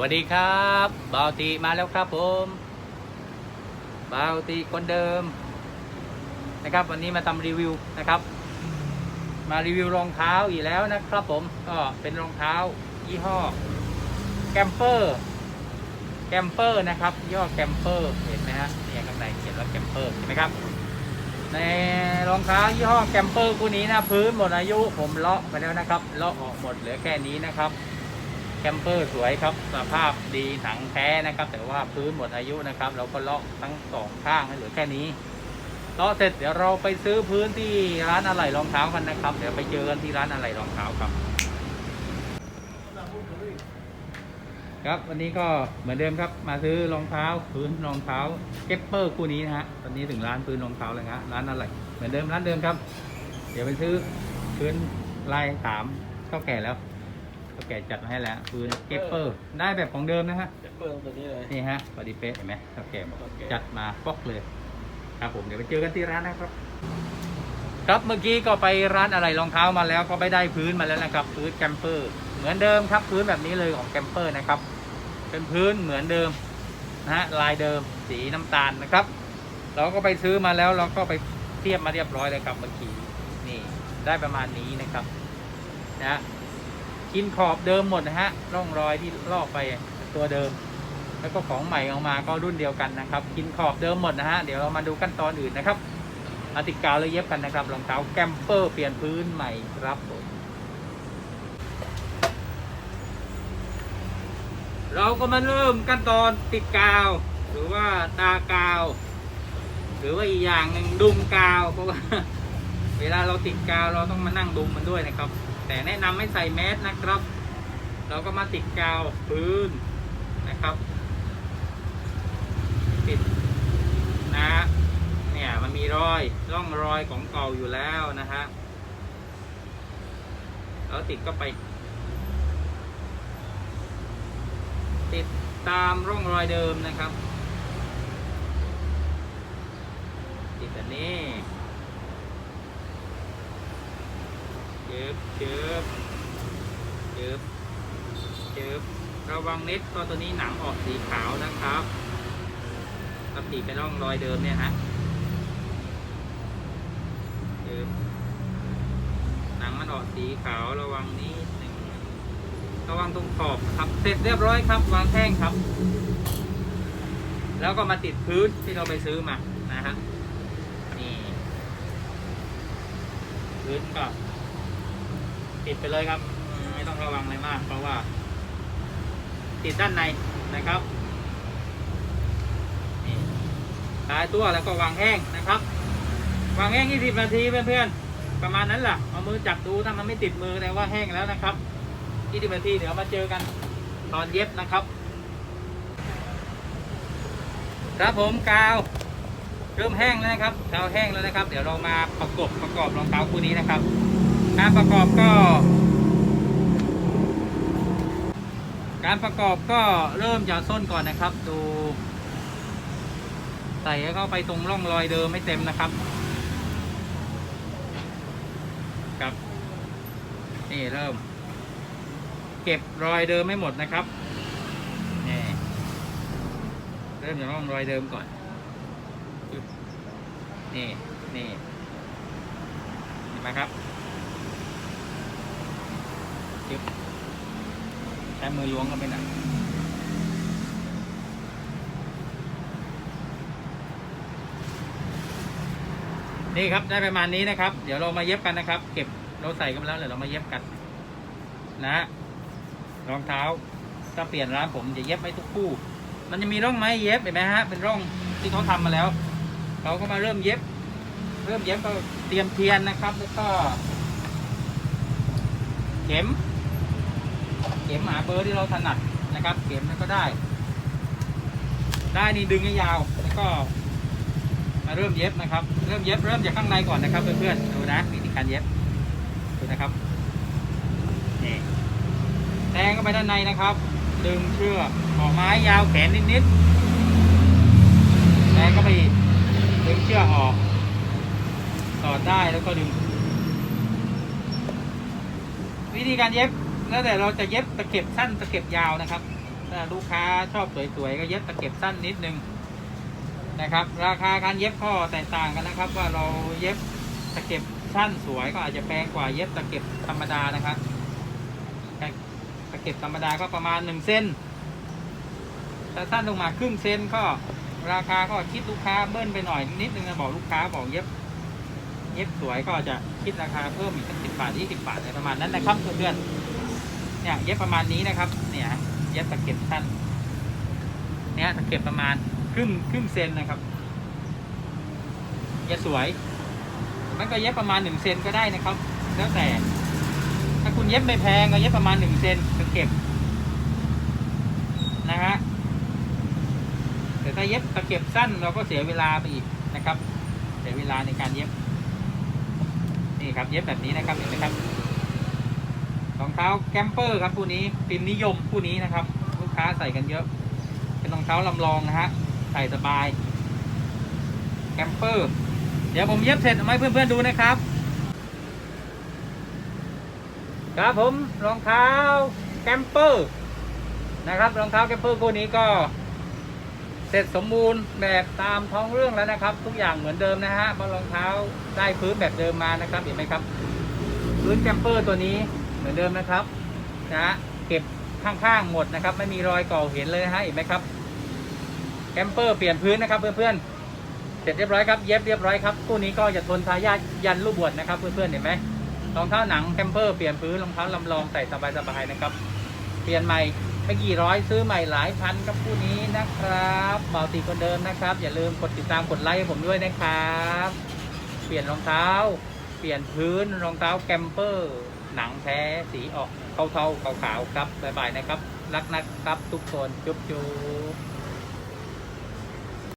วัสดีครับบาวตีมาแล้วครับผมบาวตีคนเดิม นะครับ วันนี้มาทำรีวิวนะครับ มารีวิวรองเท้าอีกแล้วนะครับ ผมก็เป็นรองเท้ายี่ห้อแกมเปอร์แกมเปอร์นะครับยี่ห้อแกมเปอร์เห็นไหมฮะเนี่ยข้างในเขียนว่าแกมเปอร์ใช่ไหมครับ ในรองเท้ายี่ห้อแกมเปอร์คู่นี้นะพื้นหมดอายุผมเลาะไปแล้วนะครับเลาะออกหมดเหลือแค่นี้นะครับ แคมเปอร์สวยครับสภาพดีหนังแท้นะครับ แต่ว่าพื้นหมดอายุนะครับ เราก็เลาะทั้งสองข้างให้เหลือแค่นี้เลาะเสร็จเดี๋ยวเราไปซื้อพื้นที่ร้านอะไหล่รองเท้ากันนะครับ เดี๋ยวไปเจอกันที่ร้านอะไหล่รองเท้าครับ ครับวันนี้ก็เหมือนเดิมครับ มาซื้อรองเท้าพื้นรองเท้าเก็ปเปอร์คู่นี้นะฮะตอนนี้ถึงร้านพื้นรองเท้าแล้วนะร้านอะไรเหมือนเดิมร้านเดิมครับ เดี๋ยวไปซื้อพื้นลายสามเท่าแก่แล้ว เท่าแก่จัดมาให้แล้วพื้นเก็ปเปอร์ ได้แบบของเดิมนะฮะ จะเปิดตัวนี้เลย นี่ฮะพอดีเป๊ะเห็นไหมเท่าแก่บอกโอเค จัดมาฟอกเลย ครับผมเดี๋ยวไปเจอกันที่ร้านนะครับ ครับเมื่อกี้ก็ไปร้านอะไรรองเท้ามาแล้วก็ไปได้พื้นมาแล้วนะครับ พื้นแกมเปอร์ เหมือนเดิมครับพื้นแบบนี้เลยของแกมเปอร์นะครับ เป็นพื้นเหมือนเดิมนะฮะลายเดิมสีน้ำตาลนะครับ เราก็ไปซื้อมาแล้วเราก็ไปเทียบมาเรียบร้อยเลยครับเมื่อกี้นี่ได้ประมาณนี้นะครับนะ กินขอบเดิมหมดนะฮะร่องรอยที่ลอกไปตัวเดิม แล้วก็ของใหม่ออกมาก็รุ่นเดียวกันนะครับกินขอบเดิมหมดนะฮะเดี๋ยวเรามาดูขั้นตอนอื่นนะครับมาติดกาวแล้วเย็บกันนะครับรองเท้าแกมเปอร์เปลี่ยนพื้นใหม่ครับผมเราก็มาเริ่มขั้นตอนติดกาว หรือว่าตากาว หรือว่าอีกอย่างหนึ่งดุมกาวเพราะว่าเวลาเราติดกาวเราต้องมานั่งดุมมันด้วยนะครับ แต่แนะนำให้ใส่แมสนะครับ เราก็มาติดกาวพื้นนะครับ ติดนะเนี่ยมันมีรอยร่องรอยของเก่าอยู่แล้วนะฮะแล้วติดก็ไป ติดตามร่องรอยเดิมนะครับ ติดแบบนี้ เจ็บเจ็บเจ็บเจ็บระวังเน็ตก็ตัวนี้หนังออกสีขาวนะครับปกติเป็นร่องรอยเดิมเนี่ยฮะเจ็บหนังมันออกสีขาวระวังนิดหนึ่งระวังตรงขอบครับ เสร็จเรียบร้อยครับวางแท่งครับ แล้วก็มาติดพื้นที่เราไปซื้อมานะฮะนี่พื้นก็ ติดไปเลยครับ ไม่ต้องระวังอะไรมาก เพราะว่า ติดด้านในนะครับนี่ตายตัวแล้วก็วางแห้งนะครับวางแห้ง 20 นาทีเพื่อนๆ ประมาณนั้นแหละเอามือจับดูถ้ามันไม่ติดมือแสดงว่าแห้งแล้วนะครับ 20 นาทีเดี๋ยวมาเจอกันตอนเย็บนะครับ ครับผมกาว เริ่มแห้งแล้วนะครับกาวแห้งแล้วนะครับ เดี๋ยวเรามาประกบประกอบรองเท้าคู่นี้นะครับ การประกอบก็ การประกอบก็เริ่มจากส้นก่อนนะครับ ดู ใส่เข้าไปตรงร่องรอยเดิมให้เต็มนะครับครับนี่เริ่ม เก็บรอยเดิมไม่หมดนะครับนี่เริ่มจากร่องรอยเดิมก่อนนี่นี่เห็นไหมครับ จึ๊บใช้มือล้วงก็ไม่หนักนี่ครับได้ประมาณนี้นะครับ เดี๋ยวเรามาเย็บกันนะครับ เก็บเราใส่กันแล้วเดี๋ยวเรามาเย็บกัน นะฮะรองเท้าถ้าเปลี่ยนร้านผมจะเย็บไม่ทุกคู่ มันจะมีร่องไม้เย็บเห็นไหมฮะเป็นร่องที่เขาทำมาแล้วเราก็มาเริ่มเย็บ เริ่มเย็บก็เตรียมเทียนนะครับ แล้วก็ เข็ม เข็มหาเบอร์ที่เราถนัดนะครับ เข็มนั้นก็ได้ ได้นี่ดึงให้ยาวแล้วก็มาเริ่มเย็บนะครับ เริ่มเย็บเริ่มจากข้างในก่อนนะครับเพื่อนๆดูนะวิธีการเย็บดูนะครับนี่แทงเข้าไปด้านในนะครับ ดึงเชือกออไม้ยาวแขนนิดๆแทงเข้าไปดึงเชือกออกสอดได้แล้วก็ดึง วิธีการเย็บ แล้วแต่เราจะเย็บตะเข็บสั้นตะเข็บยาวนะครับถ้าลูกค้าชอบสวยๆก็เย็บตะเข็บสั้นนิดนึงนะครับ ราคาการเย็บก็แตกต่างกันนะครับ ว่าเราเย็บตะเข็บสั้นสวยก็อาจจะแพงกว่าเย็บตะเข็บธรรมดานะครับตะเข็บธรรมดาก็ประมาณหนึ่งเส้นถ้าสั้นลงมาครึ่งเซนก็ราคาก็คิดลูกค้าเบิ้ลไปหน่อยนิดนึงนะบอกลูกค้าบอกเย็บเย็บสวยก็จะคิดราคาเพิ่มอีกสักสิบบาทยี่สิบบาทอะไรประมาณนั้นนะครับเพื่อนๆ เนี่ยเย็บประมาณนี้นะครับ เนี่ยเย็บตะเข็บสั้นเนี่ยตะเข็บประมาณครึ่งครึ่งเซนนะครับจะสวยมันก็เย็บประมาณหนึ่งเซนก็ได้นะครับ แล้วแต่ ถ้าคุณเย็บไม่แพงก็เย็บประมาณหนึ่งเซนตะเข็บนะฮะแต่ถ้าเย็บตะเข็บสั้นเราก็เสียเวลาไปอีกนะครับ เสียเวลาในการเย็บนี่ครับเย็บแบบนี้นะครับเห็นไหมครับ รองเท้าแกมเปอร์ครับคู่นี้พิมพ์นิยมคู่นี้นะครับ ลูกค้าใส่กันเยอะ เป็นรองเท้าลำลองนะฮะใส่สบายแกมเปอร์ เดี๋ยวผมเย็บเสร็จเอามาให้เพื่อนๆดูนะครับ ครับผมรองเท้าแกมเปอร์นะครับรองเท้าแกมเปอร์คู่นี้ก็เสร็จสมบูรณ์แบบตามท้องเรื่องแล้วนะครับ ทุกอย่างเหมือนเดิมนะฮะบนรองเท้าได้พื้นแบบเดิมมานะครับเห็นไหมครับ พื้นแกมเปอร์ตัวนี้ เหมือนเดิมนะครับนะฮะเก็บข้างๆหมดนะครับ ไม่มีรอยก่อเห็นเลยนะฮะเห็นไหมครับแกมเปอร์เปลี่ยนพื้นนะครับเพื่อนๆเสร็จเรียบร้อยครับเย็บเรียบร้อยครับคู่นี้ก็จะทนทายาทยันลูกบวชนะครับเพื่อนๆเห็นไหมรองเท้าหนังแกมเปอร์เปลี่ยนพื้นรองเท้าลำลองใส่สบายๆนะครับ เปลี่ยนใหม่ไม่กี่ร้อยซื้อใหม่หลายพันกับคู่นี้นะครับเบาตีคนเดิมนะครับ อย่าลืมกดติดตามกดไลค์ให้ผมด้วยนะครับ เปลี่ยนรองเท้า เปลี่ยนพื้นรองเท้าแกมเปอร์ หนังแท้สีออกเทาๆขาวๆครับ บ๊ายบายนะครับ รักนะครับ ทุกคน จุ๊บจุ๊บ